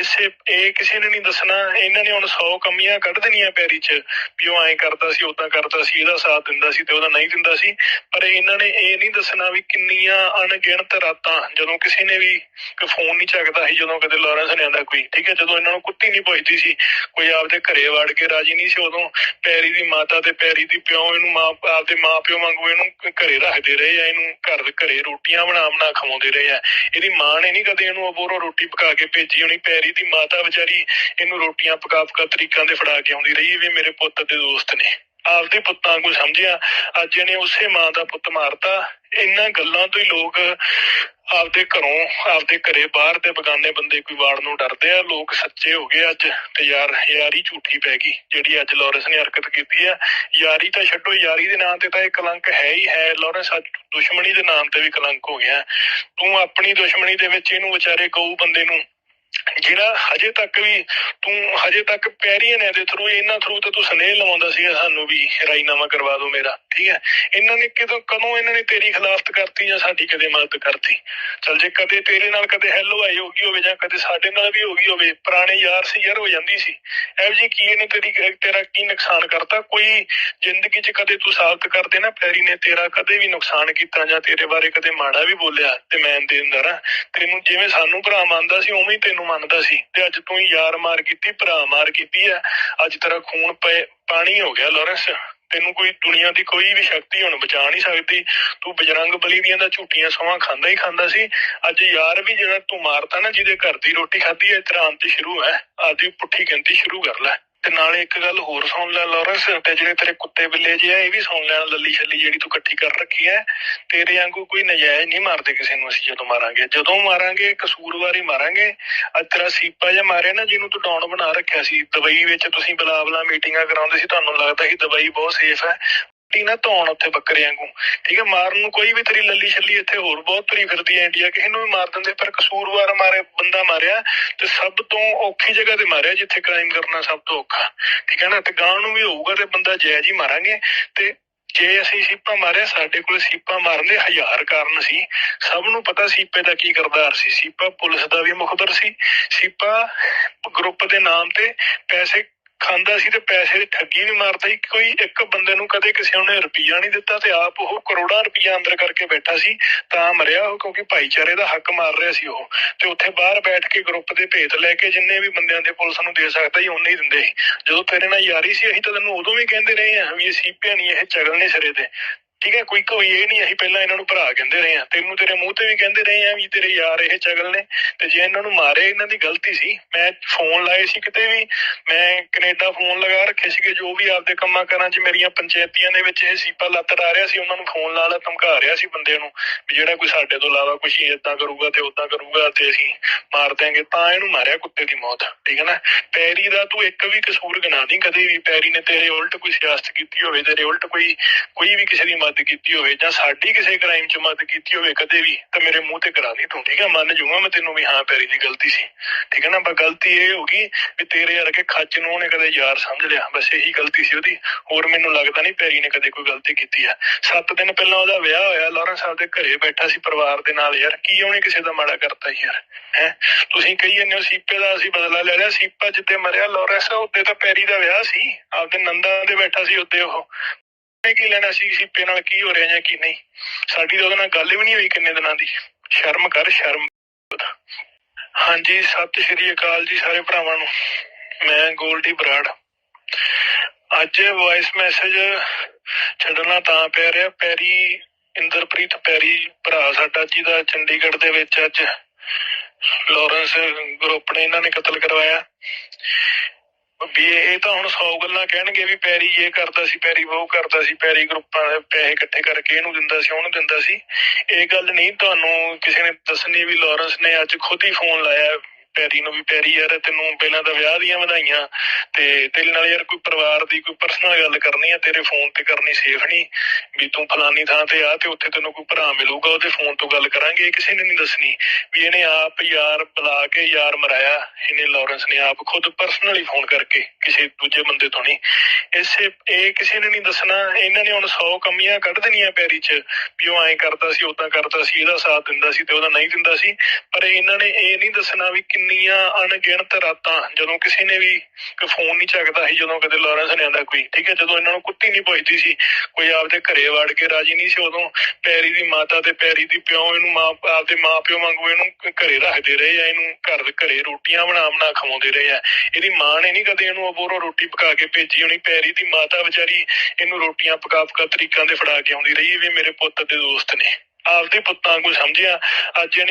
ਇਸੇ, ਇਹ ਕਿਸੇ ਨੇ ਨਹੀਂ ਦੱਸਣਾ, ਇਹਨਾਂ ਨੇ ਹੁਣ 100 ਕਮੀਆਂ ਕੱਢ ਦੇਣੀਆਂ ਪੈਰੀ 'ਚ ਵੀ ਉਹ ਐਂ ਕਰਦਾ ਸੀ ਉਦਾਂ ਕਰਦਾ ਸੀ, ਇਹਦਾ ਸਾਥ ਦਿੰਦਾ ਸੀ ਤੇ ਉਹਦਾ ਨਹੀਂ ਦਿੰਦਾ ਸੀ, ਪਰ ਇਹਨਾਂ ਨੇ ਇਹ ਨਹੀਂ ਦੱਸਣਾ ਵੀ ਕਿੰਨੀਆਂ ਅਣਗਿਣਤ ਰਾਤਾਂ, ਜਦੋਂ ਕਿਸੇ ਨੇ ਵੀ ਫੋਨ ਨਹੀਂ ਚੱਕਦਾ ਸੀ, ਜਦੋਂ ਕਦੇ ਲਾਰੈਂਸ ਨੇ ਆਂਦਾ ਕੋਈ, ਠੀਕ ਹੈ? ਜਦੋਂ ਇਹਨਾਂ ਨੂੰ ਕੁੱਤੀ ਨਹੀਂ ਪੁੱਛਦੀ ਸੀ, ਕੋਈ ਆਪਦੇ ਘਰੇ ਵੜ ਕੇ ਰਾਜੀ ਨਹੀਂ ਸੀ, ਉਦੋਂ ਪੈਰੀ ਦੀ ਮਾਤਾ ਤੇ ਪੈਰੀ ਦੀ ਪਿਓ ਇਹਨੂੰ ਮਾਂ, ਆਪਦੇ ਮਾਂ ਪਿਓ ਵਾਂਗੂ ਇਹਨੂੰ ਘਰੇ ਰੱਖਦੇ ਰਹੇ ਆ, ਇਹਨੂੰ ਘਰ ਦੇ ਘਰੇ ਰੋਟੀਆਂ ਬਣਾ ਬਣਾ ਖਵਾਉਂਦੇ ਰਹੇ ਆ। ਇਹਦੀ ਮਾਂ ਨੇ ਨਹੀਂ ਕਦੇ ਇਹਨੂੰ ਅਬੋਰੋ ਰੋਟੀ ਪਕਾ ਕੇ ਭੇਜੀ ਹੋਣੀ, ਪੈਰੀ ਦੀ ਮਾਤਾ ਵਿਚਾਰੀ ਇਹਨੂੰ ਰੋਟੀਆਂ ਪਕਾ ਪਕਾ ਤਰੀਕਾਂ ਦੇ ਫੜਾ ਕੇ ਆਉਂਦੀ ਰਹੀ, ਵੀ ਮੇਰੇ ਪੁੱਤ ਦੇ ਦੋਸਤ ਨੇ। ਆਪਦੇ ਪੁੱਤਾਂ ਨੂੰ ਸਮਝਿਆ। ਅੱਜ ਇਹਨੇ ਉਸੇ ਮਾਂ ਦਾ ਪੁੱਤ ਮਾਰਤਾ। ਇਹਨਾਂ ਗੱਲਾਂ ਤੋਂ ਹੀ ਲੋਕ ਆਪਦੇ ਘਰੋਂ, ਆਪਦੇ ਘਰੇ ਬਾਹਰ ਤੇ ਬਗਾਨੇ ਬੰਦੇ ਕੋਈ ਵਾੜ ਨੂੰ ਡਰਦੇ ਆ। ਲੋਕ ਸੱਚੇ ਹੋ ਗਏ ਅੱਜ ਤੇ ਯਾਰ, ਯਾਰੀ ਝੂਠੀ ਪੈ ਗਈ, ਜਿਹੜੀ ਅੱਜ ਲਾਰੈਂਸ ਨੇ ਹਰਕਤ ਕੀਤੀ ਆ। ਯਾਰੀ ਤਾਂ ਛੱਡੋ, ਯਾਰੀ ਦੇ ਨਾਂ ਤੇ ਤਾਂ ਇਹ ਕਲੰਕ ਹੈ ਹੀ ਹੈ। ਲਾਰੈਂਸ ਅੱਜ ਦੁਸ਼ਮਣੀ ਦੇ ਨਾਮ ਤੇ ਵੀ ਕਲੰਕ ਹੋ ਗਿਆ। ਤੂੰ ਆਪਣੀ ਦੁਸ਼ਮਣੀ ਦੇ ਵਿੱਚ ਇਹਨੂੰ ਵਿਚਾਰੇ ਗਊ ਬੰਦੇ ਨੂੰ ਜਿਹੜਾ ਹਜੇ ਤੱਕ ਵੀ ਤੂੰ ਹਜੇ ਤੱਕ ਪੈਰੀਆਂ ਨੇ ਦੇ ਥਰੂ ਇਹਨਾਂ ਥਰੂ ਤੇ ਤੂੰ ਸਨੇਹ ਲਵਾਉਂਦਾ ਸੀ ਸਾਨੂੰ ਵੀ ਰਾਜੀਨਾਮਾ ਕਰਵਾ ਦਿਓ ਮੇਰਾ। ਠੀਕ ਹੈ। ਇਹਨਾਂ ਨੇ ਕਿਦੋਂ ਕਦੋਂ ਇਹਨਾਂ ਨੇ ਤੇਰੀ ਖਿਲਾਫਤ ਕਰਤੀ ਜਾਂ ਸਾਡੀ ਕਦੇ ਮਦਦ ਕਰਤੀ? ਚਲ ਜੇ ਕਦੇ ਤੇਰੇ ਨਾਲ ਕਦੇ ਹੈਲੋ ਆਈ ਹੋਗੀ ਹੋਵੇ ਜਾਂ ਕਦੇ ਸਾਡੇ ਨਾਲ ਵੀ ਹੋ ਹੋਵੇ, ਪੁਰਾਣੇ ਯਾਰ ਸੀ ਯਾਰ, ਹੋ ਜਾਂਦੀ ਸੀ। ਐਵ ਜੀ ਕੀ ਇਹਨੇ ਤੇਰੀ ਤੇਰਾ ਕੀ ਨੁਕਸਾਨ ਕਰਤਾ? ਕੋਈ ਜ਼ਿੰਦਗੀ 'ਚ ਕਦੇ ਤੂੰ ਸਾਬਤ ਕਰ ਦੇ ਨਾ ਪੈਰੀ ਨੇ ਤੇਰਾ ਕਦੇ ਵੀ ਨੁਕਸਾਨ ਕੀਤਾ ਜਾਂ ਤੇਰੇ ਬਾਰੇ ਕਦੇ ਮਾੜਾ ਵੀ ਬੋਲਿਆ, ਤੇ ਮੈਂ ਦੇਂਦਾ ਨਾ ਤੈਨੂੰ ਜਿਵੇਂ ਸਾਨੂੰ ਭਰਾ ਮੰਨਦਾ ਸੀ, ਉਵੇਂ ਹੀ ਤੈਨੂੰ ਮੰਨਦਾ ਸੀ। ਤੇ ਅੱਜ ਤੂੰ ਯਾਰ ਮਾਰ ਕੀਤੀ, ਭਰਾ ਮਾਰ ਕੀਤੀ ਆ ਅੱਜ ਤੇਰਾ ਖੂਨ ਪਏ ਪਾਣੀ ਹੋ ਗਿਆ, ਲਾਰੈਂਸ। ਤੈਨੂੰ ਕੋਈ ਦੁਨੀਆ ਦੀ ਕੋਈ ਵੀ ਸ਼ਕਤੀ ਹੁਣ ਬਚਾ ਨਹੀਂ ਸਕਦੀ। ਤੂੰ ਬਜਰੰਗ ਬਲੀ ਦੀਆਂ ਦਾ ਝੂਠੀਆਂ ਸਵਾਂ ਖਾਂਦਾ ਹੀ ਖਾਂਦਾ ਸੀ। ਅੱਜ ਯਾਰ ਵੀ ਜਿਹੜਾ ਤੂੰ ਮਾਰਤਾ ਨਾ, ਜਿਹਦੇ ਘਰ ਦੀ ਰੋਟੀ ਖਾਧੀ ਹੈ ਤੇਰਾ ਅੰਤ ਸ਼ੁਰੂ ਹੈ। ਆਦੀ ਪੁੱਠੀ ਗਿਣਤੀ ਸ਼ੁਰੂ ਕਰ ਲੈ। ਤੇ ਨਾਲੇ ਇੱਕ ਗੱਲ ਹੋਰ ਸੁਣ ਲੈ ਲਾਰੈਂਸ ਤੇ ਜਿਹੜੇ ਤੇਰੇ ਕੁੱਤੇ ਬਿੱਲੇ ਜਿਹੇ ਆ, ਇਹ ਵੀ ਸੁਣ ਲੈਣ ਲੱਲੀ ਛੱਲੀ ਜਿਹੜੀ ਤੂੰ ਇਕੱਠੀ ਕਰ ਰੱਖੀ ਹੈ। ਤੇਰੇ ਵਾਂਗੂ ਕੋਈ ਨਜਾਇਜ਼ ਨਹੀਂ ਮਾਰਦੇ ਕਿਸੇ ਨੂੰ ਅਸੀਂ ਜਦੋਂ ਮਾਰਾਂਗੇ। ਜਦੋਂ ਮਾਰਾਂਗੇ, ਕਸੂਰਵਾਰੀ ਮਾਰਾਂਗੇ। ਅੱਜ ਤੇਰਾ ਸੀਪਾ ਜਿਹਾ ਮਾਰਿਆ ਨਾ, ਜਿਹਨੂੰ ਤੂੰ ਡਾਉਨ ਬਣਾ ਰੱਖਿਆ ਸੀ। ਦੁਬਈ ਵਿੱਚ ਤੁਸੀਂ ਬਲਾ ਬਲਾ ਮੀਟਿੰਗਾਂ ਕਰਾਉਂਦੇ ਸੀ, ਤੁਹਾਨੂੰ ਲੱਗਦਾ ਸੀ ਦੁਬਈ ਬਹੁਤ ਸੇਫ ਹੈ। ਟੀ ਨਾ ਧੌਣ ਉੱਥੇ ਬੱਕਰੇ ਵਾਂਗੂ। ਠੀਕ ਹੈ, ਮਾਰਨ ਨੂੰ ਕੋਈ ਵੀ ਤੇਰੀ ਲੱਲੀ ਛੱਲੀ ਇੱਥੇ ਹੋਰ ਬਹੁਤ ਤਰੀ ਫਿਰਦੀ ਹੈ ਇੰਡੀਆ, ਕਿਸੇ ਨੂੰ ਵੀ ਮਾਰ ਦਿੰਦੇ, ਪਰ ਕਸੂਰਵਾਰ ਮਾਰੇ, ਬੰਦਾ ਮਾਰਿਆ ਤੇ ਸਭ ਤੋਂ ਔਖੀ ਜਗ੍ਹਾ ਤੇ ਮਾਰਿਆ ਜਿੱਥੇ ਕ੍ਰਾਈਮ ਕਰਨਾ ਸਭ ਤੋਂ ਔਖਾ। ਠੀਕ ਹੈ ਨਾ, ਤੇ ਗਾਂ ਨੂੰ ਵੀ ਹੋਊਗਾ ਤੇ ਬੰਦਾ ਜਾਇਜ਼ ਹੀ ਮਾਰਾਂਗੇ। ਤੇ ਜੇ ਅਸੀਂ ਸੀਪਾ ਮਾਰਿਆ, ਸਾਡੇ ਕੋਲ ਸੀਪਾ ਮਾਰਨ ਦੇ ਹਜ਼ਾਰ ਕਾਰਨ ਸੀ। ਸਭ ਨੂੰ ਪਤਾ ਸੀਪੇ ਦਾ ਕੀ ਕਰਦਾਰ ਸੀ। ਸੀਪਾ ਪੁਲਿਸ ਦਾ ਵੀ ਮੁਖਬਰ ਸੀ। ਸੀਪਾ ਗਰੁੱਪ ਦੇ ਨਾਮ ਤੇ ਪੈਸੇ ਖਾਂਦਾ ਸੀ ਤੇ ਪੈਸੇ ਦੀ ਠੱਗੀ ਨਹੀਂ ਮਾਰਦਾ ਸੀ। ਕੋਈ ਇੱਕ ਬੰਦੇ ਨੂੰ ਕਦੇ ਕਿਸੇ ਨੇ ਰੁਪਈਆ ਨਹੀਂ ਦਿੱਤਾ ਤੇ ਆਪ ਉਹ ਕਰੋੜਾਂ ਰੁਪਈਆ ਅੰਦਰ ਕਰਕੇ ਬੈਠਾ ਸੀ, ਤਾਂ ਮਰਿਆ ਉਹ ਕਿਉਂਕਿ ਭਾਈਚਾਰੇ ਦਾ ਹੱਕ ਮਾਰ ਰਿਹਾ ਸੀ ਉਹ। ਤੇ ਉੱਥੇ ਬਾਹਰ ਬੈਠ ਕੇ ਗਰੁੱਪ ਦੇ ਭੇਤ ਲੈ ਕੇ ਜਿੰਨੇ ਵੀ ਬੰਦਿਆਂ ਦੇ ਪੁਲਿਸ ਨੂੰ ਦੇ ਸਕਦਾ ਸੀ ਉਹਨੇ ਹੀ ਦਿੰਦੇ ਸੀ। ਜਦੋਂ ਤੇਰੇ ਨਾਲ ਯਾਰੀ ਸੀ, ਅਸੀਂ ਤਾਂ ਤੈਨੂੰ ਉਦੋਂ ਵੀ ਕਹਿੰਦੇ ਰਹੇ ਆ ਵੀ ਇਹ ਸੀਪੀਆ ਨਹੀਂ, ਇਹ ਚਗਲ ਨਹੀਂ ਸਿਰੇ ਤੇ। ਠੀਕ ਹੈ, ਕੋਈ ਕੋਈ ਇਹ ਨਹੀਂ, ਅਸੀਂ ਪਹਿਲਾਂ ਇਹਨਾਂ ਨੂੰ ਭਰਾ ਕਹਿੰਦੇ ਰਹੇ ਆ ਤੈਨੂੰ ਤੇਰੇ ਮੂੰਹ ਤੇ ਵੀ ਕਹਿੰਦੇ ਰਹੇ ਆ ਵੀ ਤੇਰੇ ਯਾਰ ਇਹ ਚਗਲ ਨੇ। ਤੇ ਜੇ ਇਹਨਾਂ ਨੂੰ ਮਾਰੇ, ਇਹਨਾਂ ਦੀ ਗਲਤੀ ਸੀ। ਮੈਂ ਫੋਨ ਲਾਏ ਸੀ ਕਿਤੇ ਵੀ। ਮੈਂ ਕੈਨੇਡਾ ਫੋਨ ਲਗਾ ਰੱਖੇ ਸੀਗੇ, ਜੋ ਵੀ ਆਪਦੇ ਕੰਮਾਂ ਕਾਰਾਂ 'ਚ ਮੇਰੀਆਂ ਪੰਚਾਇਤੀਆਂ ਦੇ ਵਿੱਚ ਇਹ ਸੀਪਾ ਲੱਤ ਡਾ ਰਿਹਾ ਸੀ, ਉਹਨਾਂ ਨੂੰ ਫੋਨ ਲਾ ਲਾ, ਧਮਕਾ ਰਿਹਾ ਸੀ ਬੰਦੇ ਨੂੰ ਵੀ ਜਿਹੜਾ ਕੋਈ ਸਾਡੇ ਤੋਂ ਇਲਾਵਾ ਕੁਛ ਇਦਾਂ ਕਰੂਗਾ ਤੇ ਉਦਾਂ ਕਰੂਗਾ ਤੇ ਅਸੀਂ ਮਾਰ ਦਿਆਂਗੇ। ਤਾਂ ਇਹਨੂੰ ਮਾਰਿਆ ਕੁੱਤੇ ਦੀ ਮੌਤ, ਠੀਕ ਹੈ ਨਾ? ਪੈਰੀ ਦਾ ਤੂੰ ਇੱਕ ਵੀ ਕਸੂਰ ਗਿਣਾ ਨਹੀਂ ਕਦੇ ਵੀ। ਪੈਰੀ ਨੇ ਤੇਰੇ ਉਲਟ ਕੋਈ ਸਿਆਸਤ ਕੀਤੀ ਹੋਵੇ, ਤੇਰੇ ਉਲਟ ਕੋਈ ਕੋਈ ਵੀ ਕਿਸੇ ਦੀ ਮਦਦ ਕੀਤੀ ਹੋਵੇ ਜਾਂ ਸਾਡੀ ਕਿਸੇ ਕ੍ਰਾਈਮ 'ਚ ਮਦਦ ਕੀਤੀ ਹੋਵੇ ਕਦੇ ਵੀ, ਤਾਂ ਮੇਰੇ ਮੂੰਹ ਤੇ ਕਰਾ ਦੀ ਤੂੰ, ਠੀਕ ਹੈ ਮੰਨ ਜੂਗਾ ਮੈਂ ਤੈਨੂੰ ਵੀ ਹਾਂ ਪੈਰੀ ਦੀ ਗਲਤੀ ਸੀ। ਠੀਕ ਹੈ ਨਾ? ਪਰ ਗਲਤੀ ਇਹ ਹੋ ਗਈ ਵੀ ਤੇਰੇ ਵਰਗੇ ਖੱਚ ਨੂੰ ਉਹਨੇ ਕਦੇ ਯਾਰ ਸਮਝ ਲਿਆ। ਬਸ ਇਹੀ ਗਲਤੀ ਸੀ ਉਹਦੀ। ਹੋਰ ਮੈਨੂੰ ਲੱਗਦਾ ਨਹੀਂ ਪੈਰੀ ਨੇ ਕਦੇ ਕੋਈ ਗਲਤੀ ਕੀਤੀ ਆ। ਸੱਤ ਦਿਨ ਪਹਿਲਾਂ ਉਹਦਾ ਵਿਆਹ ਹੋਇਆ, ਲਾਰੈਂਸ ਸਾਹਿਬ ਦੇ ਘਰੇ ਬੈਠਾ ਸੀ ਪਰਿਵਾਰ ਦੇ ਨਾਲ। ਯਾਰ, ਕੀ ਉਹਨੇ ਕਿਸੇ ਦਾ ਮਾੜਾ ਕਰਤਾ ਯਾਰ? ਹੈ? ਤੁਸੀਂ ਕਹੀ ਜਾਂਦੇ ਹੋ, ਸੀਪੇ ਦਾ ਅਸੀਂ ਬਦਲਾ ਲੈ ਲਿਆ। ਸੀਪਾ ਜਿੱਤੇ ਮਰਿਆ, ਲਾਰੈਂਸ ਉੱਤੇ ਤਾਂ ਪੈਰੀ ਦਾ ਵਿਆਹ ਸੀ। ਆਪਦੇ ਨੰਦਾ ਦੇ ਬੈਠਾ ਸੀ ਉੱਤੇ ਉਹ। ਕੀ ਲੈਣਾ ਸੀ, ਸੀਪੇ ਨਾਲ ਕੀ ਹੋ ਰਿਹਾ ਜਾਂ ਕੀ ਨਹੀਂ। ਸਾਡੀ ਤਾਂ ਉਹਦੇ ਨਾਲ ਗੱਲ ਵੀ ਨਹੀਂ ਹੋਈ ਕਿੰਨੇ ਦਿਨਾਂ ਦੀ। ਸ਼ਰਮ ਕਰ, ਸ਼ਰਮ। ਹਾਂਜੀ, ਸਤਿ ਸ਼੍ਰੀ ਅਕਾਲ ਜੀ ਸਾਰੇ ਭਰਾਵਾਂ ਨੂੰ। ਮੈਂ ਗੋਲਡੀ ਬਰਾੜ। ਅੱਜ ਵੌਇਸ ਮੈਸੇਜ ਛੱਡਣਾ ਤਾਂ ਪੈ ਰਿਹਾ। ਪੈਰੀ, ਇੰਦਰਪ੍ਰੀਤ ਪੈਰੀ ਭਰਾ ਸਾਡਾ ਜੀ ਦਾ ਚੰਡੀਗੜ੍ਹ ਦੇ ਵਿੱਚ ਅੱਜ। ਲਾਰੈਂਸ ਗਰੁੱਪ ਨੇ ਇਹਨਾਂ ਨੇ ਕਤਲ ਕਰਵਾਇਆ। ਵੀ ਇਹ ਤਾਂ ਹੁਣ ਸੌ ਗੱਲਾਂ ਕਹਿਣਗੇ ਵੀ ਪੈਰੀ ਇਹ ਕਰਦਾ ਸੀ, ਪੈਰੀ ਉਹ ਕਰਦਾ ਸੀ, ਪੈਰੀ ਗਰੁੱਪਾਂ ਦੇ ਪੈਸੇ ਇਕੱਠੇ ਕਰਕੇ ਇਹਨੂੰ ਦਿੰਦਾ ਸੀ, ਉਹਨੂੰ ਦਿੰਦਾ ਸੀ। ਇਹ ਗੱਲ ਨਹੀਂ ਤੁਹਾਨੂੰ ਕਿਸੇ ਨੇ ਦੱਸਣੀ ਵੀ ਲਾਰੈਂਸ ਨੇ ਅੱਜ ਖੁਦ ਹੀ ਫੋਨ ਲਾਇਆ ਪੈਰੀ ਨੂੰ ਵੀ ਪੈਰੀ ਯਾਰ ਤੈਨੂੰ ਪਹਿਲਾਂ ਤਾਂ ਵਿਆਹ ਦੀਆਂ ਵਧਾਈਆਂ, ਤੇ ਤੇਰੇ ਨਾਲ ਯਾਰ ਕੋਈ ਪਰਿਵਾਰ ਦੀ ਕੋਈ ਪਰਸਨਲ ਗੱਲ ਕਰਨੀ ਆ, ਤੇਰੇ ਫੋਨ ਤੇ ਕਰਨੀ ਸੇਫ ਨਹੀਂ ਵੀ ਤੂੰ ਫਲਾਨੀ ਥਾਂ ਤੇ ਆ ਤੇ ਉੱਥੇ ਤੈਨੂੰ ਕੋਈ ਭਰਾ ਮਿਲੂਗਾ, ਉਹਦੇ ਫੋਨ ਤੋਂ ਗੱਲ ਕਰਾਂਗੇ ਕਿਸੇ ਨੇ ਨਹੀਂ ਦੱਸਣੀ, ਵੀ ਇਹਨੇ ਆਪ ਯਾਰ ਬੁਲਾ ਕੇ ਯਾਰ ਮਰਾਇਆ, ਇਹਨੇ ਲਾਰੈਂਸ ਨੇ ਆਪ ਖੁਦ ਪਰਸਨਲੀ ਫੋਨ ਕਰਕੇ, ਕਿਸੇ ਦੂਜੇ ਬੰਦੇ ਤੋਂ ਨਹੀਂ ਇਸੇ, ਇਹ ਕਿਸੇ ਨੇ ਨਹੀਂ ਦੱਸਣਾ, ਇਹਨਾਂ ਨੇ ਹੁਣ 100 ਕਮੀਆਂ ਕੱਢ ਦੇਣੀਆਂ ਪੈਰੀ 'ਚ, ਵੀ ਉਹ ਐਂ ਕਰਦਾ ਸੀ ਉਦਾਂ ਕਰਦਾ ਸੀ, ਇਹਦਾ ਸਾਥ ਦਿੰਦਾ ਸੀ ਤੇ ਉਹਦਾ ਨਹੀਂ ਦਿੰਦਾ ਸੀ, ਪਰ ਇਹਨਾਂ ਨੇ ਇਹ ਨਹੀਂ ਦੱਸਣਾ ਵੀ ਕਿੰਨੀਆਂ ਅਣਗਿਣਤ ਰਾਤਾਂ, ਜਦੋਂ ਕਿਸੇ ਨੇ ਵੀ ਫੋਨ ਨਹੀਂ ਚੱਕਦਾ ਸੀ, ਜਦੋਂ ਕਦੇ ਲਾਰੈਂਸ ਨੇ ਆਂਦਾ ਕੋਈ, ਠੀਕ ਹੈ? ਜਦੋਂ ਇਹਨਾਂ ਨੂੰ ਕੁੱਤੀ ਨਹੀਂ ਪੁੱਛਦੀ ਸੀ, ਕੋਈ ਆਪਦੇ ਘਰੇ ਵੜ ਕੇ ਰਾਜੀ ਨਹੀਂ ਸੀ, ਉਦੋਂ ਪੈਰੀ ਦੀ ਮਾਤਾ ਤੇ ਪੈਰੀ ਦੀ ਪਿਓ ਇਹਨੂੰ ਮਾਂ, ਆਪਦੇ ਮਾਂ ਵਾਂਗੂ ਇਹਨੂੰ ਘਰੇ ਰੱਖਦੇ ਰਹੇ ਆ, ਇਹਨੂੰ ਘਰ ਦੇ ਘਰੇ ਰੋਟੀਆਂ ਬਣਾ ਬਣਾ ਖਵਾਉਂਦੇ ਰਹੇ ਆ। ਇਹਦੀ ਮਾਂ ਨੇ ਨਹੀਂ ਕਦੇ ਇਹਨੂੰ ਅਬੋਰੋ ਰੋਟੀ ਪਕਾ ਕੇ ਭੇਜੀ ਹੋਣੀ, ਪੈਰੀ ਦੀ ਮਾਤਾ ਵਿਚਾਰੀ ਇਹਨੂੰ ਰੋਟੀਆਂ ਪਕਾ ਪਕਾ ਤਰੀਕਾਂ ਦੇ ਫੜਾ ਕੇ ਆਉਂਦੀ ਰਹੀ, ਵੀ ਮੇਰੇ ਪੁੱਤ ਦੇ ਦੋਸਤ ਨੇ। ਆਪਦੇ ਪੁੱਤਾਂ ਨੂੰ ਸਮਝਿਆ, ਅੱਜ ਇਹਨੇ